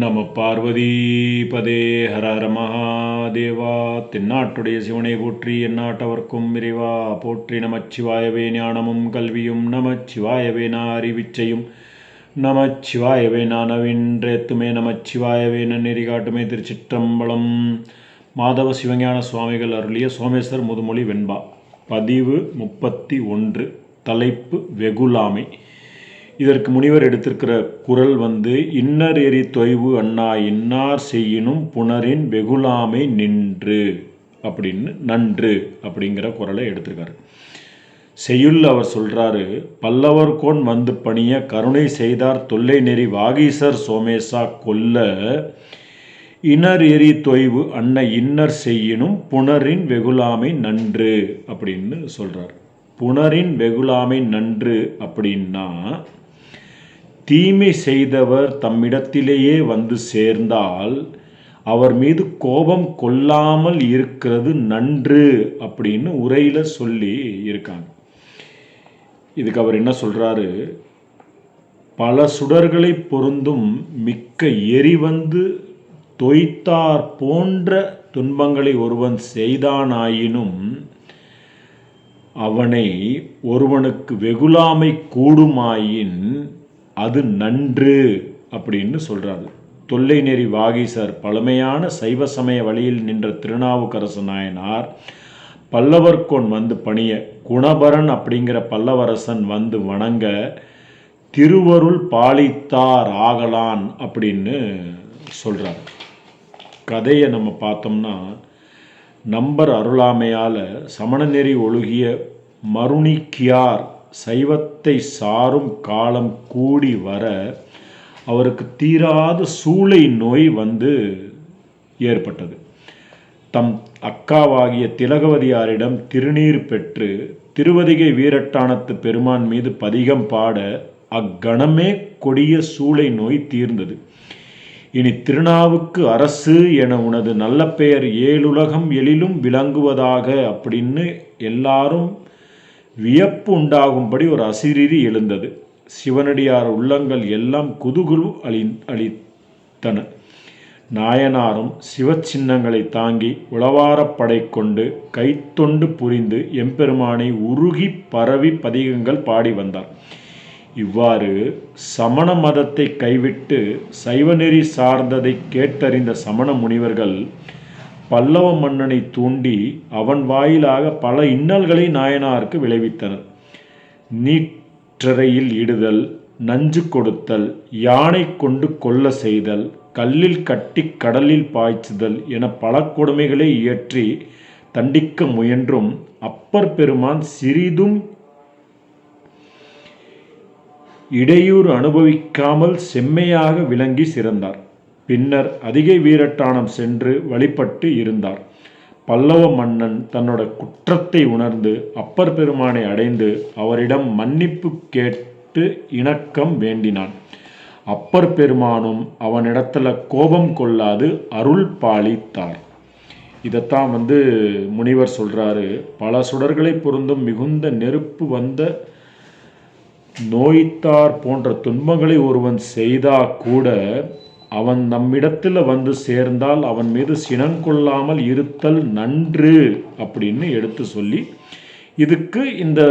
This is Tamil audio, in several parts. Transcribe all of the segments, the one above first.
நம பார்வதி பதே ஹர ஹர மகாதேவா. தென்னாட்டுடைய சிவனை போற்றி எந்நாட்டவர்க்கும் இறைவா. போற்றி நமச்சிவாயவே ஞானமும் கல்வியும் நமச்சிவாயவே அறிவிச்சையும் நமச்சிவாயவே நான் நவின்றேத்துமே நமச்சிவாயவே நன்னெறி காட்டுமே திருச்சிற்றம்பலம். மாதவ சிவஞான சுவாமிகள் அருளிய சோமேஸ்வர் முதுமொழி வெண்பா. பதிவு முப்பத்தி ஒன்று. தலைப்பு வெகுலாமை இதற்கு முனிவர் எடுத்திருக்கிற குரல் வந்து இன்னர் எரி தொய்வு அண்ணா இன்னார் செய்யினும் புனரின் வெகுலாமை நின்று அப்படின்னு நன்று அப்படிங்கிற குரலை எடுத்திருக்காரு. செய்யுள் அவர் சொல்கிறாரு பல்லவர் கோன் வந்து பணிய கருணை செய்தார் தொல்லை நெறி வாகீசர் சோமேசா கொல்ல இனர் எரி தொய்வு அன்ன இன்னர் செய்யினும் புனரின் வெகுலாமை நன்று அப்படின்னு சொல்கிறார் புனரின் வெகுலாமை நன்று அப்படின்னா தீமை செய்தவர் தம்மிடத்திலேயே வந்து சேர்ந்தால் அவர் மீது கோபம் கொள்ளாமல் இருக்கிறது நன்று அப்படின்னு உரையில் சொல்லி இருக்காங்க. இதுக்கு அவர் என்ன சொல்கிறாரு பல சுடர்களை பொருந்தும் மிக்க எரி வந்து தொய்த்தார் போன்ற துன்பங்களை ஒருவன் செய்தானாயினும் அவனை ஒருவனுக்கு வெகுலாமை கூடுமாயின் அது நன்று அப்படின்னு சொல்கிறாரு தொல்லை நெறி வாகீசர் பழமையான சைவ சமய வழியில் நின்ற திருநாவுக்கரசு நாயனார் பல்லவர்கோன் வந்து பணிய குணபரன் அப்படிங்கிற பல்லவரசன் வந்து வணங்க திருவருள் பாலித்தார் ஆகலான் அப்படின்னு சொல்கிறார் கதையை நம்ம பார்த்தோம்னா நம்பர் அருளாமையால் சமணநெறி ஒழுகிய மருணிக்கியார் சைவத்தை சாரும் காலம் கூடி வர அவருக்கு தீராத சூளை நோய் வந்து ஏற்பட்டது. தம் அக்காவாகிய திலகவதியாரிடம் திருநீர் பெற்று திருவதிகை வீரட்டானத்து பெருமான் மீது பதிகம் பாட அக்கணமே கொடிய சூளை நோய் தீர்ந்தது. இனி திருநாவுக்கு அரசு என உனது நல்ல பெயர் ஏழுலகம் எழிலும் விளங்குவதாக அப்படின்னு எல்லாரும் வியப்பு உண்டாகும்படி ஒரு அசிரீரி எழுந்தது. சிவனடியார் உள்ளங்கள் எல்லாம் குதுகுலு அளி அளித்தன நாயனாரும் சிவச்சின்னங்களை தாங்கி உளவாரப்படை கொண்டு கைத்தொண்டு புரிந்து எம்பெருமானை உருகி பரவி பதிகங்கள் பாடி வந்தார். இவ்வாறு சமண மதத்தை கைவிட்டு சைவநெறி சார்ந்ததை கேட்டறிந்த சமண முனிவர்கள் பல்லவ மன்னனை தூண்டி அவன் வாயிலாக பல இன்னல்களை நாயனாருக்கு விளைவித்தனர். நீற்றறையில் இடுதல் நஞ்சு கொடுத்தல் யானை கொண்டு கொல்ல செய்தல் கல்லில் கட்டி கடலில் பாய்ச்சுதல் என பல கொடுமைகளை இயற்றி தண்டிக்க முயன்றும் அப்பர் பெருமான் சிறிதும் இடையூறு அனுபவிக்காமல் செம்மையாக விளங்கி சிறந்தார். பின்னர் அதிகை வீரட்டானம் சென்று வழிபட்டு இருந்தார். பல்லவ மன்னன் தன்னோட குற்றத்தை உணர்ந்து அப்பர் பெருமானை அடைந்து அவரிடம் மன்னிப்பு கேட்டு இணக்கம் வேண்டினான். அப்பர் பெருமானும் அவனிடத்துல கோபம் கொள்ளாது அருள் பாலித்தார். இதைத்தான் வந்து முனிவர் சொல்றாரு. பல சுடர்களை பொருந்தும் மிகுந்த நெருப்பு வந்த நோய்த்தார் போன்ற துன்பங்களை ஒருவன் செய்தா கூட அவன் நம்மிடத்தில் வந்து சேர்ந்தால் அவன் மீது சினங்கொள்ளாமல் இருத்தல் நன்று அப்படின்னு எடுத்து சொல்லி இதுக்கு இந்த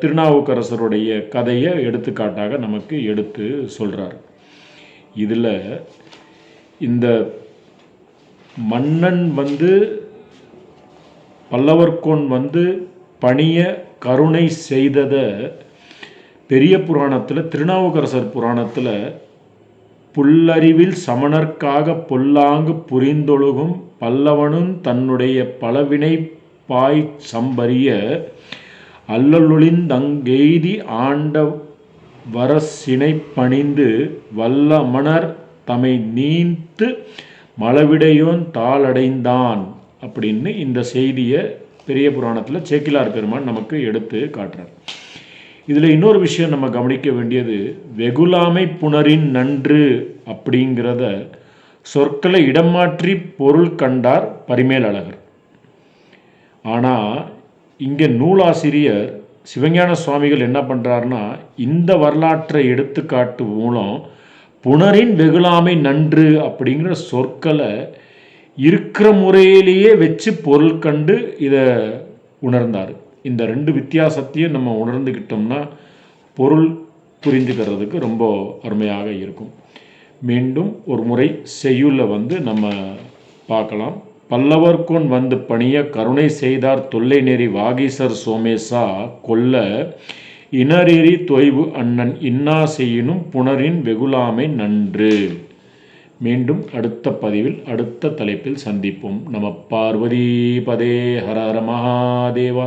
திருநாவுக்கரசருடைய கதையை எடுத்துக்காட்டாக நமக்கு எடுத்து சொல்கிறார் இதில் இந்த மன்னன் வந்து பல்லவர்கோன் வந்து பணிய கருணை செய்ததை பெரிய புராணத்தில் திருநாவுக்கரசர் புராணத்தில் புல்லறிவில் சமணர்க்காக பொல்லாங்கு புரிந்தொழுகும் பல்லவனும் தன்னுடைய பலவினை பாய் சம்பரிய அல்லலொளிந்தங்கெய்தி ஆண்ட வரசினை பணிந்து வல்லமணர் தமை நீந்து மலவிடையோன் தாளடைந்தான். அப்படின்னு இந்த செய்தியை பெரிய புராணத்தில் சேக்கிலார் பெருமான் நமக்கு எடுத்து காட்டுறார். இதில் இன்னொரு விஷயம் நம்ம கவனிக்க வேண்டியது வெகுலாமை புணரின் நன்று அப்படிங்கிறத சொற்களை இடமாற்றி பொருள் கண்டார் பரிமேல் அழகர். ஆனால் இங்கே நூலாசிரியர் சிவஞான சுவாமிகள் என்ன பண்ணுறாருன்னா இந்த வரலாற்றை எடுத்துக்காட்டு மூலம் புணரின் வெகுலாமை நன்று அப்படிங்கிற சொற்களை இருக்கிற முறையிலேயே வச்சு பொருள் கண்டு இதை உணர்ந்தார். இந்த ரெண்டு வித்தியாசத்தையும் நம்ம உணர்ந்துக்கிட்டோம்னா பொருள் புரிஞ்சுக்கிறதுக்கு ரொம்ப அருமையாக இருக்கும். மீண்டும் ஒரு முறை செய்யுள்ள வந்து நம்ம பார்க்கலாம். பல்லவர்கொன் வந்து பணிய கருணை செய்தார் தொல்லை நெறி வாகீசர் சோமேசா கொல்ல இனரெறி தொய்வு அண்ணன் இன்னா செய்யினும் புனரின் வெகுலாமை நன்று. மீண்டும் அடுத்த பதிவில் அடுத்த தலைப்பில் சந்திப்போம். நம பார்வதி பதே ஹர ஹர மகாதேவா.